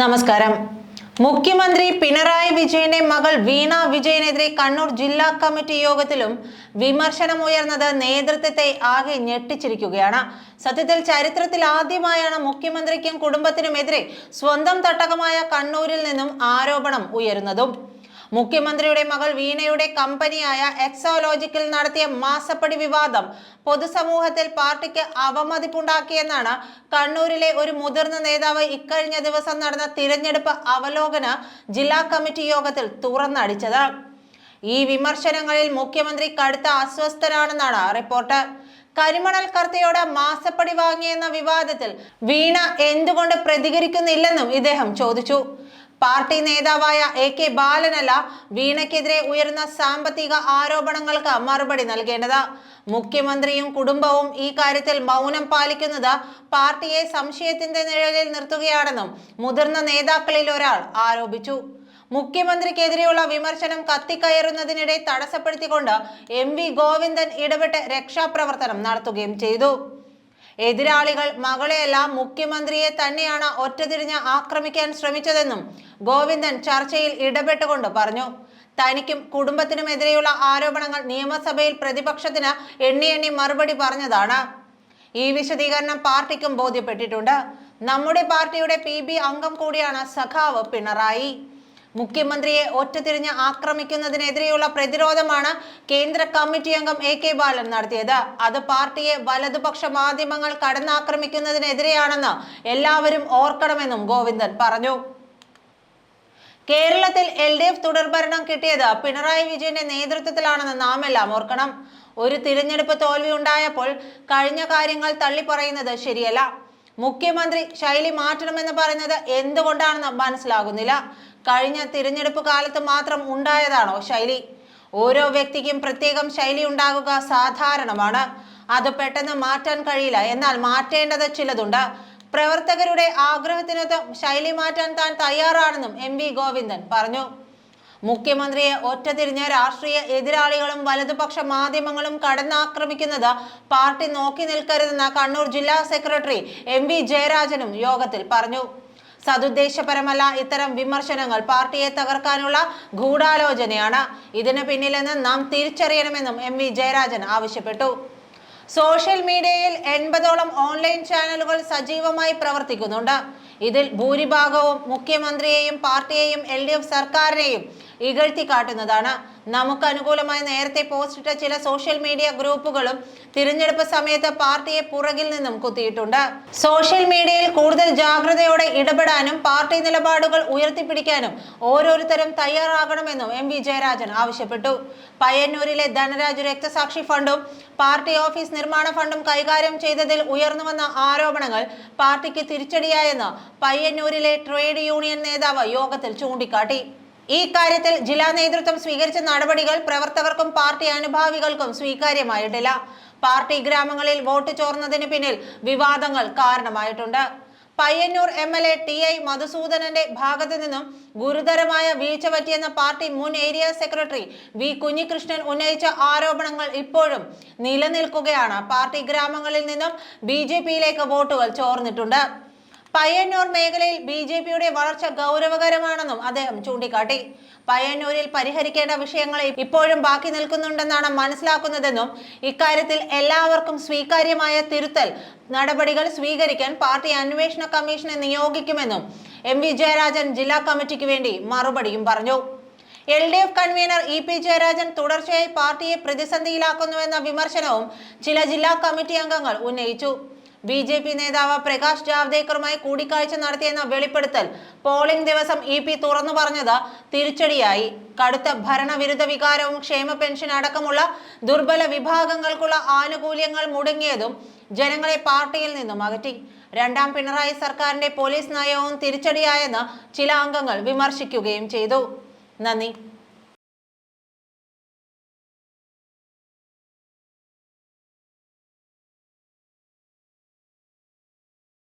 നമസ്കാരം. മുഖ്യമന്ത്രി പിണറായി വിജയന്റെ മകൾ വീണ വിജയനെതിരെ കണ്ണൂർ ജില്ലാ കമ്മിറ്റി യോഗത്തിലും വിമർശനമുയർന്നത് നേതൃത്വത്തെ ആകെ ഞെട്ടിച്ചിരിക്കുകയാണ്. സത്യത്തിൽ ചരിത്രത്തിൽ ആദ്യമായാണ് മുഖ്യമന്ത്രിക്കും കുടുംബത്തിനുമെതിരെ സ്വന്തം തട്ടകമായ കണ്ണൂരിൽ നിന്നും ആരോപണം ഉയരുന്നതും. മുഖ്യമന്ത്രിയുടെ മകൾ വീണയുടെ കമ്പനിയായ എക്സോലോജിക്കിൽ നടത്തിയ മാസപ്പടി വിവാദം പൊതുസമൂഹത്തിൽ പാർട്ടിക്ക് അവമതിപ്പുണ്ടാക്കിയെന്നാണ് കണ്ണൂരിലെ ഒരു മുതിർന്ന നേതാവ് ഇക്കഴിഞ്ഞ ദിവസം നടന്ന തിരഞ്ഞെടുപ്പ് അവലോകന ജില്ലാ കമ്മിറ്റി യോഗത്തിൽ തുറന്നടിച്ചത്. ഈ വിമർശനങ്ങളിൽ മുഖ്യമന്ത്രി കടുത്ത അസ്വസ്ഥനാണെന്നാണ് റിപ്പോർട്ട്. കരിമണൽ കർത്തയോട് മാസപ്പടി വാങ്ങിയെന്ന വിവാദത്തിൽ വീണ എന്തുകൊണ്ട് പ്രതികരിക്കുന്നില്ലെന്നും ഇദ്ദേഹം ചോദിച്ചു. പാർട്ടി നേതാവായ എ കെ ബാലനല്ല വീണയ്ക്കെതിരെ ഉയരുന്ന സാമ്പത്തിക ആരോപണങ്ങൾക്ക് മറുപടി നൽകേണ്ടത്. മുഖ്യമന്ത്രിയും കുടുംബവും ഈ കാര്യത്തിൽ മൗനം പാലിക്കുന്നത് പാർട്ടിയെ സംശയത്തിന്റെ നിഴലിൽ നിർത്തുകയാണെന്നും മുതിർന്ന നേതാക്കളിൽ ഒരാൾ ആരോപിച്ചു. മുഖ്യമന്ത്രിക്കെതിരെയുള്ള വിമർശനം കത്തിക്കയറുന്നതിനിടെ തടസ്സപ്പെടുത്തിക്കൊണ്ട് എം വി ഗോവിന്ദൻ ഇടപെട്ട് രക്ഷാപ്രവർത്തനം നടത്തുകയും ചെയ്തു. എതിരാളികൾ മകളെയല്ല മുഖ്യമന്ത്രിയെ തന്നെയാണ് ഒറ്റതിരിഞ്ഞ് ആക്രമിക്കാൻ ശ്രമിച്ചതെന്നും ഗോവിന്ദൻ ചർച്ചയിൽ ഇടപെട്ടുകൊണ്ട് പറഞ്ഞു. തനിക്കും കുടുംബത്തിനുമെതിരെയുള്ള ആരോപണങ്ങൾ നിയമസഭയിൽ പ്രതിപക്ഷത്തിന് എണ്ണി എണ്ണി മറുപടി പറഞ്ഞതാണ്. ഈ വിശദീകരണം പാർട്ടിക്കും ബോധ്യപ്പെട്ടിട്ടുണ്ട്. നമ്മുടെ പാർട്ടിയുടെ പി അംഗം കൂടിയാണ് സഖാവ് പിണറായി. മുഖ്യമന്ത്രിയെ ഒറ്റതിരിഞ്ഞ് ആക്രമിക്കുന്നതിനെതിരെയുള്ള പ്രതിരോധമാണ് കേന്ദ്ര കമ്മിറ്റി അംഗം എ കെ ബാലൻ നടത്തിയത്. അത് പാർട്ടിയെ വലതുപക്ഷ മാധ്യമങ്ങൾ കടന്നാക്രമിക്കുന്നതിനെതിരെയാണെന്ന് എല്ലാവരും ഓർക്കണമെന്നും ഗോവിന്ദൻ പറഞ്ഞു. കേരളത്തിൽ എൽ ഡി എഫ് തുടർഭരണം കിട്ടിയത് പിണറായി വിജയന്റെ നേതൃത്വത്തിലാണെന്ന് നാം എല്ലാം ഓർക്കണം. ഒരു തിരഞ്ഞെടുപ്പ് തോൽവി ഉണ്ടായപ്പോൾ കഴിഞ്ഞ കാര്യങ്ങൾ തള്ളിപ്പറയുന്നത് ശരിയല്ല. മുഖ്യമന്ത്രി ശൈലി മാറ്റണമെന്ന് പറയുന്നത് എന്തുകൊണ്ടാണെന്ന് മനസ്സിലാകുന്നില്ല. കഴിഞ്ഞ തിരഞ്ഞെടുപ്പ് കാലത്ത് മാത്രം ഉണ്ടായതാണോ ശൈലി? ഓരോ വ്യക്തിക്കും പ്രത്യേകം ശൈലി ഉണ്ടാകുക സാധാരണമാണ്. അത് പെട്ടെന്ന് മാറ്റാൻ കഴിയില്ല. എന്നാൽ മാറ്റേണ്ടത് ചിലതുണ്ട്. പ്രവർത്തകരുടെ ആഗ്രഹത്തിനൊത്ത് ശൈലി മാറ്റാൻ താൻ തയ്യാറാണെന്നും എം വി ഗോവിന്ദൻ പറഞ്ഞു. മുഖ്യമന്ത്രിയെ ഒറ്റതിരിഞ്ഞ രാഷ്ട്രീയ എതിരാളികളും വലതുപക്ഷ മാധ്യമങ്ങളും കടന്നാക്രമിക്കുന്നത് പാർട്ടി നോക്കി നിൽക്കരുതെന്ന് കണ്ണൂർ ജില്ലാ സെക്രട്ടറി എം വി ജയരാജനും യോഗത്തിൽ പറഞ്ഞു. സതുദ്ദേശപരമല്ല ഇത്തരം വിമർശനങ്ങൾ പാർട്ടിയെ തകർക്കാനുള്ള ഗൂഢാലോചനയാണ്. ഇതിന് പിന്നിലെന്ന് നാം തിരിച്ചറിയണമെന്നും എം വി ജയരാജൻ ആവശ്യപ്പെട്ടു. സോഷ്യൽ മീഡിയയിൽ എൺപതോളം ഓൺലൈൻ ചാനലുകൾ സജീവമായി പ്രവർത്തിക്കുന്നുണ്ട്. ഇതിൽ ഭൂരിഭാഗവും മുഖ്യമന്ത്രിയെയും പാർട്ടിയെയും എൽ ഡി എഫ് സർക്കാരിനെയും ഇകഴ്ത്തി കാട്ടുന്നതാണ്. നമുക്ക് അനുകൂലമായി നേരത്തെ പോസ്റ്റ് പോസ്റ്റിട്ട ചില സോഷ്യൽ മീഡിയ ഗ്രൂപ്പുകളും തിരഞ്ഞെടുപ്പ് സമയത്ത് പാർട്ടിയെ പുറകിൽ നിന്നും കുത്തിയിട്ടുണ്ട്. സോഷ്യൽ മീഡിയയിൽ കൂടുതൽ ജാഗ്രതയോടെ ഇടപെടാനും പാർട്ടി നിലപാടുകൾ ഉയർത്തിപ്പിടിക്കാനും ഓരോരുത്തരും തയ്യാറാകണമെന്നും എം വി ജയരാജൻ ആവശ്യപ്പെട്ടു. പയ്യന്നൂരിലെ ധനരാജ് രക്തസാക്ഷി ഫണ്ടും പാർട്ടി ഓഫീസ് നിർമ്മാണ ഫണ്ടും കൈകാര്യം ചെയ്തതിൽ ഉയർന്നുവന്ന ആരോപണങ്ങൾ പാർട്ടിക്ക് തിരിച്ചടിയായെന്ന് പയ്യന്നൂരിലെ ട്രേഡ് യൂണിയൻ നേതാവ് യോഗത്തിൽ ചൂണ്ടിക്കാട്ടി. ഈ കാര്യത്തിൽ ജില്ലാ നേതൃത്വം സ്വീകരിച്ച നടപടികൾ പ്രവർത്തകർക്കും പാർട്ടി അനുഭാവികൾക്കും സ്വീകാര്യമായിട്ടില്ല. പാർട്ടി ഗ്രാമങ്ങളിൽ വോട്ട് ചോർന്നതിന് പിന്നിൽ വിവാദങ്ങൾ കാരണമായിട്ടുണ്ട്. Payyanur M L A T I മധുസൂദനന്റെ ഭാഗത്തു നിന്നും ഗുരുതരമായ വീഴ്ച പറ്റിയെന്ന പാർട്ടി മുൻ ഏരിയ സെക്രട്ടറി വി കുഞ്ഞികൃഷ്ണൻ ഉന്നയിച്ച ആരോപണങ്ങൾ ഇപ്പോഴും നിലനിൽക്കുകയാണ്. പാർട്ടി ഗ്രാമങ്ങളിൽ നിന്നും ബി വോട്ടുകൾ ചോർന്നിട്ടുണ്ട്. പയ്യന്നൂർ മേഖലയിൽ ബി ജെ പിയുടെ വളർച്ച ഗൗരവകരമാണെന്നും അദ്ദേഹം ചൂണ്ടിക്കാട്ടി. പയ്യന്നൂരിൽ പരിഹരിക്കേണ്ട വിഷയങ്ങൾ ഇപ്പോഴും ബാക്കി നിൽക്കുന്നുണ്ടെന്നാണ് മനസ്സിലാക്കുന്നതെന്നും ഇക്കാര്യത്തിൽ എല്ലാവർക്കും സ്വീകാര്യമായ തിരുത്തൽ നടപടികൾ സ്വീകരിക്കാൻ പാർട്ടി അന്വേഷണ കമ്മീഷനെ നിയോഗിക്കുമെന്നും എം വി ജയരാജൻ ജില്ലാ കമ്മിറ്റിക്ക് വേണ്ടി മറുപടിയും പറഞ്ഞു. L D F convener E P Jayarajan തുടർച്ചയായി പാർട്ടിയെ പ്രതിസന്ധിയിലാക്കുന്നുവെന്ന വിമർശനവും ചില ജില്ലാ കമ്മിറ്റി അംഗങ്ങൾ ഉന്നയിച്ചു. ബി ജെ പി നേതാവ് പ്രകാശ് ജാവ്ദേക്കറുമായി കൂടിക്കാഴ്ച നടത്തിയെന്ന വെളിപ്പെടുത്തൽ. പോളിംഗ് ദിവസം ഇ പി തുറന്നു പറഞ്ഞത് തിരിച്ചടിയായി. കടുത്ത ഭരണവിരുദ്ധ വികാരവും ക്ഷേമ പെൻഷൻ അടക്കമുള്ള ദുർബല വിഭാഗങ്ങൾക്കുള്ള ആനുകൂല്യങ്ങൾ മുടങ്ങിയതും ജനങ്ങളെ പാർട്ടിയിൽ നിന്നും അകറ്റി. രണ്ടാം പിണറായി സർക്കാരിന്റെ പോലീസ് നയവും തിരിച്ചടിയായെന്ന് ചില അംഗങ്ങൾ വിമർശിക്കുകയും ചെയ്തു. നന്ദി.